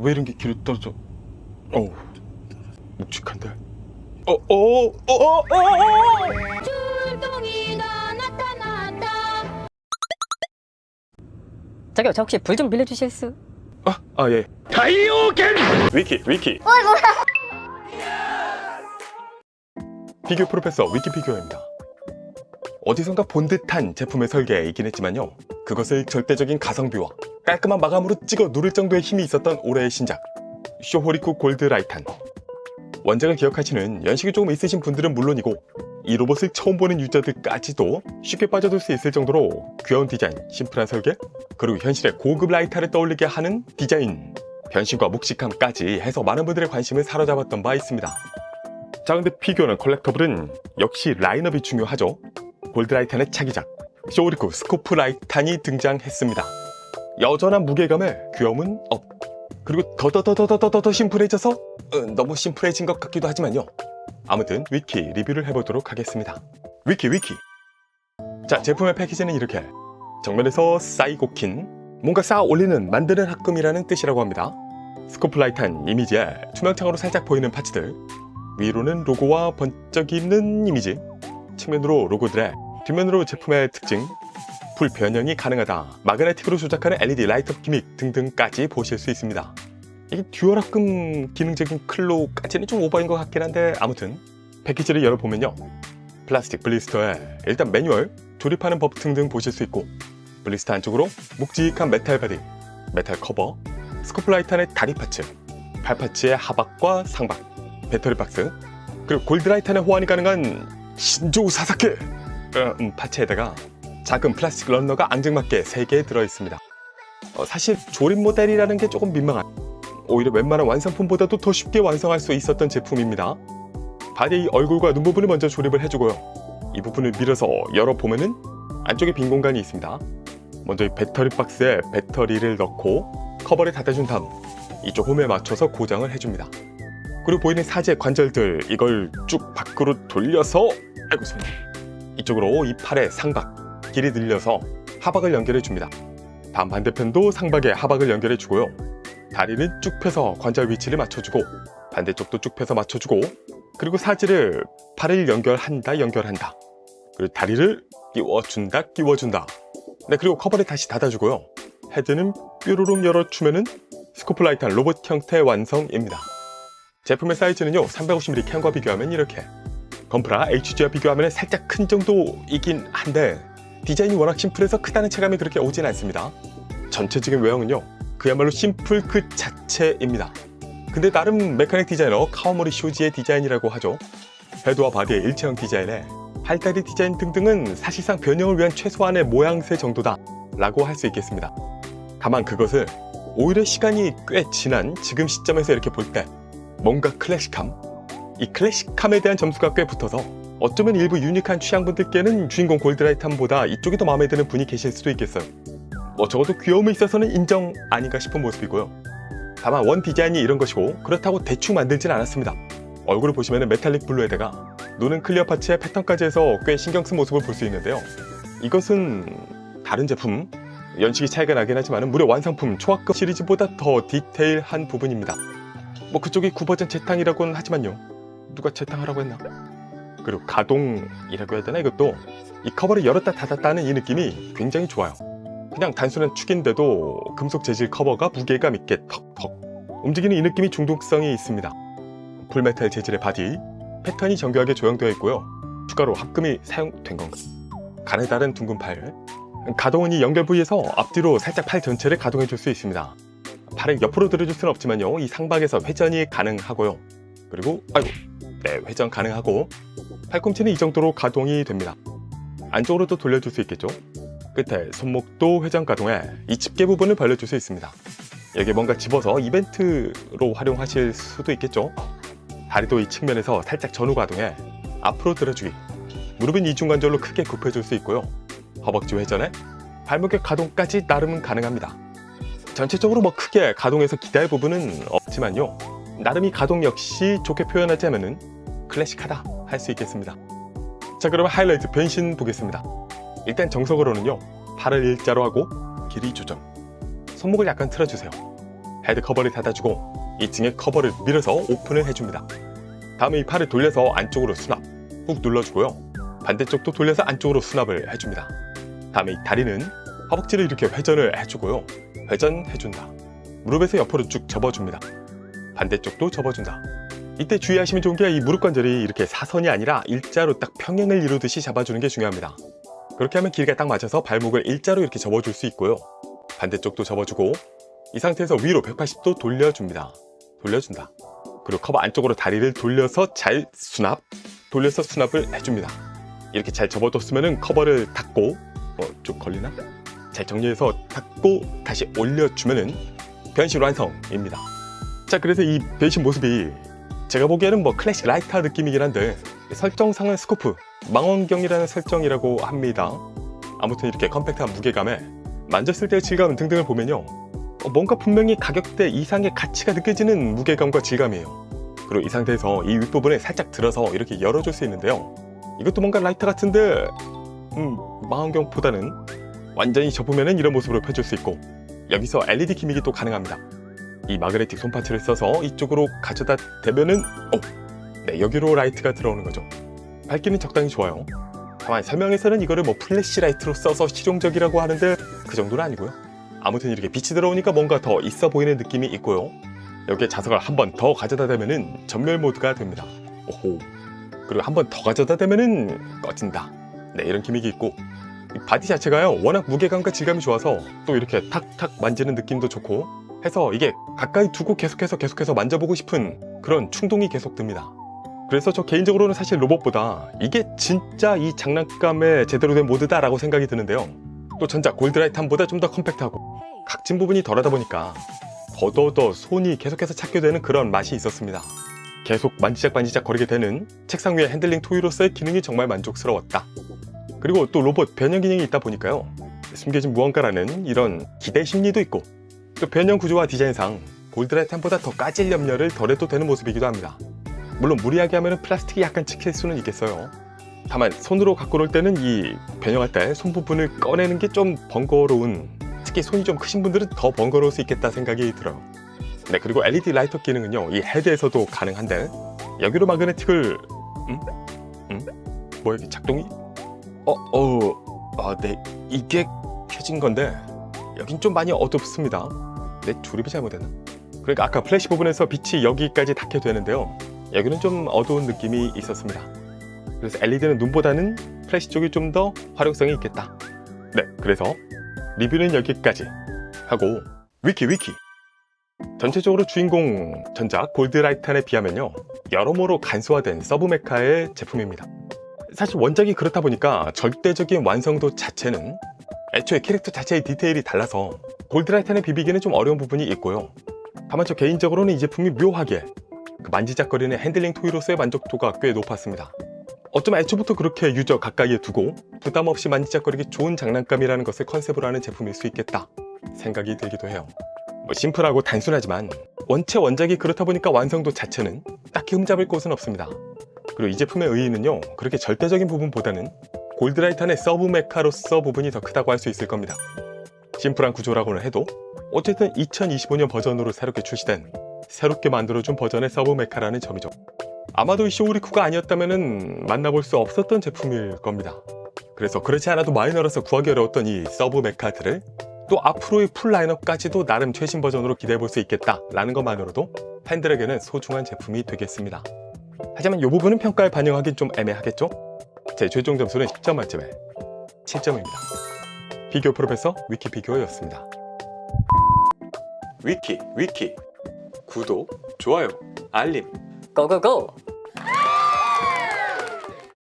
왜 이런 게 길에 떨어져? 어우, 묵직한데. 어, 어, 어, 어, 어, 어. 출동이가 나타났다. 저기요, 저 혹시 불 좀 빌려주실 수? 아, 아 예. 다이오겐. 위키, 위키. 비교 프로페서 위키피규어입니다. 어디선가 본 듯한 제품의 설계이긴 했지만요. 그것을 절대적인 가성비와 깔끔한 마감으로 찍어 누를 정도의 힘이 있었던 올해의 신작 쇼호리쿠 골드 라이탄. 원작을 기억하시는 연식이 조금 있으신 분들은 물론이고 이 로봇을 처음 보는 유저들까지도 쉽게 빠져들 수 있을 정도로 귀여운 디자인, 심플한 설계, 그리고 현실의 고급 라이터를 떠올리게 하는 디자인, 변신과 묵직함까지 해서 많은 분들의 관심을 사로잡았던 바 있습니다. 자 근데 피규어는 컬렉터블은 역시 라인업이 중요하죠. 골드라이탄의 차기작 쇼리쿠 스코프 라이탄이 등장했습니다. 여전한 무게감에 귀여움은 업. 그리고 더더더더더더더 심플해져서 어, 너무 심플해진 것 같기도 하지만요. 아무튼 위키 리뷰를 해보도록 하겠습니다. 위키 위키. 자 제품의 패키지는 이렇게 정면에서 쌓이고킨 뭔가 쌓아 올리는 만드는 합금이라는 뜻이라고 합니다. 스코프 라이탄 이미지에 투명창으로 살짝 보이는 파츠들 위로는 로고와 번쩍이 있는 이미지 측면으로 로고들의 뒷면으로 제품의 특징 불 변형이 가능하다. 마그네틱으로 조작하는 LED 라이트업 기믹 등등까지 보실 수 있습니다. 이게 듀얼 합금 기능적인 클로까지는 좀 오버인 것 같긴 한데 아무튼 패키지를 열어보면요. 플라스틱 블리스터에 일단 매뉴얼 조립하는 법 등등 보실 수 있고 블리스터 안쪽으로 묵직한 메탈 바디 메탈 커버 스코프 라이탄의 다리 파츠 팔 파츠의 하박과 상박 배터리 박스 그리고 골드라이탄의 호환이 가능한 신조 사사케 어, 음, 파츠에다가 작은 플라스틱 런너가 앙증맞게 3개 들어있습니다. 어, 사실 조립 모델이라는 게 조금 민망한 오히려 웬만한 완성품보다도 더 쉽게 완성할 수 있었던 제품입니다. 바디의 얼굴과 눈 부분을 먼저 조립을 해주고요. 이 부분을 밀어서 열어보면은 안쪽에 빈 공간이 있습니다. 먼저 이 배터리 박스에 배터리를 넣고 커버를 닫아준 다음 이쪽 홈에 맞춰서 고정을 해줍니다. 그리고 보이는 사제 관절들 이걸 쭉 밖으로 돌려서 아이고 손 이쪽으로 이 팔의 상박 길이 늘려서 하박을 연결해 줍니다. 다음 반대편도 상박에 하박을 연결해 주고요. 다리는 쭉 펴서 관절 위치를 맞춰주고 반대쪽도 쭉 펴서 맞춰주고 그리고 사지를 팔을 연결한다 연결한다 그리고 다리를 끼워준다 끼워준다 네 그리고 커버를 다시 닫아주고요. 헤드는 뾰로롱 열어주면은 스코플라이탄 로봇 형태 완성입니다. 제품의 사이즈는요 350mm 캔과 비교하면 이렇게 건프라 HG와 비교하면 살짝 큰 정도이긴 한데 디자인이 워낙 심플해서 크다는 체감이 그렇게 오진 않습니다. 전체적인 외형은요 그야말로 심플 그 자체입니다. 근데 나름 메카닉 디자이너 카와모리 쇼지의 디자인이라고 하죠. 헤드와 바디의 일체형 디자인에 팔다리 디자인 등등은 사실상 변형을 위한 최소한의 모양새 정도다 라고 할 수 있겠습니다. 다만 그것을 오히려 시간이 꽤 지난 지금 시점에서 이렇게 볼 때 뭔가 클래식함 이 클래식함에 대한 점수가 꽤 붙어서 어쩌면 일부 유니크한 취향분들께는 주인공 골드라이탄보다 이쪽이 더 마음에 드는 분이 계실 수도 있겠어요. 뭐 적어도 귀여움에 있어서는 인정 아닌가 싶은 모습이고요. 다만 원 디자인이 이런 것이고 그렇다고 대충 만들진 않았습니다. 얼굴을 보시면 메탈릭 블루에다가 노는 클리어 파츠의 패턴까지 해서 꽤 신경 쓴 모습을 볼 수 있는데요. 이것은 다른 제품 연식이 차이가 나긴 하지만 무려 완성품 초합급 시리즈보다 더 디테일한 부분입니다. 뭐 그쪽이 9버전 재탕이라고는 하지만요. 누가 재탕하라고 했나? 그리고 가동이라고 해야 되나 이것도 이 커버를 열었다 닫았다는 이 느낌이 굉장히 좋아요. 그냥 단순한 축인데도 금속 재질 커버가 무게감 있게 턱턱 움직이는 이 느낌이 중독성이 있습니다. 풀메탈 재질의 바디, 패턴이 정교하게 조형되어 있고요. 추가로 합금이 사용된 건가? 간에 다른 둥근 팔. 가동은 이 연결 부위에서 앞뒤로 살짝 팔 전체를 가동해 줄 수 있습니다. 팔을 옆으로 들어줄 수는 없지만요. 이 상박에서 회전이 가능하고요. 그리고 아이고 네 회전 가능하고 팔꿈치는 이 정도로 가동이 됩니다. 안쪽으로도 돌려줄 수 있겠죠. 끝에 손목도 회전 가동해 이 집게 부분을 벌려줄 수 있습니다. 여기 뭔가 집어서 이벤트로 활용하실 수도 있겠죠. 다리도 이 측면에서 살짝 전후 가동해 앞으로 들어주기. 무릎은 이중관절로 크게 굽혀줄 수 있고요. 허벅지 회전에 발목의 가동까지 나름은 가능합니다. 전체적으로 뭐 크게 가동해서 기대할 부분은 없지만요. 나름 이 가동 역시 좋게 표현하자면은 클래식하다 할 수 있겠습니다. 자 그러면 하이라이트 변신 보겠습니다. 일단 정석으로는요 팔을 일자로 하고 길이 조정 손목을 약간 틀어주세요. 헤드 커버를 닫아주고 2층에 커버를 밀어서 오픈을 해줍니다. 다음에 이 팔을 돌려서 안쪽으로 수납, 훅 눌러주고요. 반대쪽도 돌려서 안쪽으로 수납을 해줍니다. 다음에 이 다리는 허벅지를 이렇게 회전을 해주고요. 회전해준다. 무릎에서 옆으로 쭉 접어줍니다. 반대쪽도 접어준다. 이때 주의하시면 좋은 게 이 무릎 관절이 이렇게 사선이 아니라 일자로 딱 평행을 이루듯이 잡아주는 게 중요합니다. 그렇게 하면 길이가 딱 맞아서 발목을 일자로 이렇게 접어줄 수 있고요. 반대쪽도 접어주고 이 상태에서 위로 180도 돌려줍니다. 돌려준다. 그리고 커버 안쪽으로 다리를 돌려서 잘 수납, 돌려서 수납을 해줍니다. 이렇게 잘 접어뒀으면 커버를 닫고 어, 좀 걸리나? 잘 정리해서 닫고 다시 올려주면은 변신 완성입니다. 자, 그래서 이 변신 모습이 제가 보기에는 뭐 클래식 라이터 느낌이긴 한데 설정상은 스코프, 망원경이라는 설정이라고 합니다. 아무튼 이렇게 컴팩트한 무게감에 만졌을 때의 질감 등등을 보면요. 어, 뭔가 분명히 가격대 이상의 가치가 느껴지는 무게감과 질감이에요. 그리고 이 상태에서 이 윗부분에 살짝 들어서 이렇게 열어줄 수 있는데요. 이것도 뭔가 라이터 같은데, 음, 망원경보다는 완전히 접으면 이런 모습으로 펴줄 수 있고, 여기서 LED 기믹이 또 가능합니다. 이 마그네틱 손파츠를 써서 이쪽으로 가져다 대면은, 어, 네, 여기로 라이트가 들어오는 거죠. 밝기는 적당히 좋아요. 다만 설명에서는 이거를 뭐 플래시 라이트로 써서 실용적이라고 하는데 그 정도는 아니고요. 아무튼 이렇게 빛이 들어오니까 뭔가 더 있어 보이는 느낌이 있고요. 여기에 자석을 한 번 더 가져다 대면은 전멸 모드가 됩니다. 오호. 그리고 한 번 더 가져다 대면은 꺼진다. 네, 이런 기믹이 있고 이 바디 자체가요 워낙 무게감과 질감이 좋아서 또 이렇게 탁탁 만지는 느낌도 좋고 해서 이게 가까이 두고 계속해서 계속해서 만져보고 싶은 그런 충동이 계속 듭니다. 그래서 저 개인적으로는 사실 로봇보다 이게 진짜 이 장난감에 제대로 된 모드다 라고 생각이 드는데요. 또 전작 골드라이탄보다 좀 더 컴팩트하고 각진 부분이 덜하다 보니까 더더더 손이 계속해서 찾게 되는 그런 맛이 있었습니다. 계속 만지작 만지작 거리게 되는 책상 위의 핸들링 토이로서의 기능이 정말 만족스러웠다. 그리고 또 로봇 변형 기능이 있다 보니까요. 숨겨진 무언가라는 이런 기대 심리도 있고 또 변형 구조와 디자인상 골드라이탄보다 더 까질 염려를 덜해도 되는 모습이기도 합니다. 물론 무리하게 하면 플라스틱이 약간 찍힐 수는 있겠어요. 다만 손으로 갖고 놀 때는 이 변형할 때 손 부분을 꺼내는 게 좀 번거로운 특히 손이 좀 크신 분들은 더 번거로울 수 있겠다 생각이 들어요. 네 그리고 LED 라이터 기능은요 이 헤드에서도 가능한데 여기로 마그네틱을 음? 음? 뭐 여기 작동이? 어? 어? 아네 이게 켜진 건데 여긴 좀 많이 어둡습니다. 내 조립이 잘못됐나? 그러니까 아까 플래시 부분에서 빛이 여기까지 닿게 되는데요. 여기는 좀 어두운 느낌이 있었습니다. 그래서 LED는 눈보다는 플래시 쪽이 좀 더 활용성이 있겠다. 네, 그래서 리뷰는 여기까지 하고 위키 위키 전체적으로 주인공 전작 골드라이탄에 비하면요 여러모로 간소화된 서브메카의 제품입니다. 사실 원작이 그렇다 보니까 절대적인 완성도 자체는 애초에 캐릭터 자체의 디테일이 달라서 골드라이탄에 비비기는 좀 어려운 부분이 있고요. 다만 저 개인적으로는 이 제품이 묘하게 그 만지작거리는 핸들링 토이로서의 만족도가 꽤 높았습니다. 어쩌면 애초부터 그렇게 유저 가까이에 두고 부담 없이 만지작거리기 좋은 장난감이라는 것을 컨셉으로 하는 제품일 수 있겠다 생각이 들기도 해요. 뭐 심플하고 단순하지만 원체 원작이 그렇다 보니까 완성도 자체는 딱히 흠잡을 곳은 없습니다. 그리고 이 제품의 의의는요 그렇게 절대적인 부분보다는 골드라이탄의 서브 메카로서 부분이 더 크다고 할 수 있을 겁니다. 심플한 구조라고는 해도 어쨌든 2025년 버전으로 새롭게 출시된 새롭게 만들어준 버전의 서브 메카라는 점이죠. 아마도 이 쇼우리쿠가 아니었다면 만나볼 수 없었던 제품일 겁니다. 그래서 그렇지 않아도 마이너라서 구하기 어려웠던 이 서브 메카들을 또 앞으로의 풀 라인업까지도 나름 최신 버전으로 기대해 볼 수 있겠다라는 것만으로도 팬들에게는 소중한 제품이 되겠습니다. 하지만 이 부분은 평가에 반영하긴 좀 애매하겠죠? 제 최종 점수는 10점 만점에 7점입니다. 비교 프로페서 위키피규어였습니다. 위키 위키 구독, 좋아요, 알림 고고고!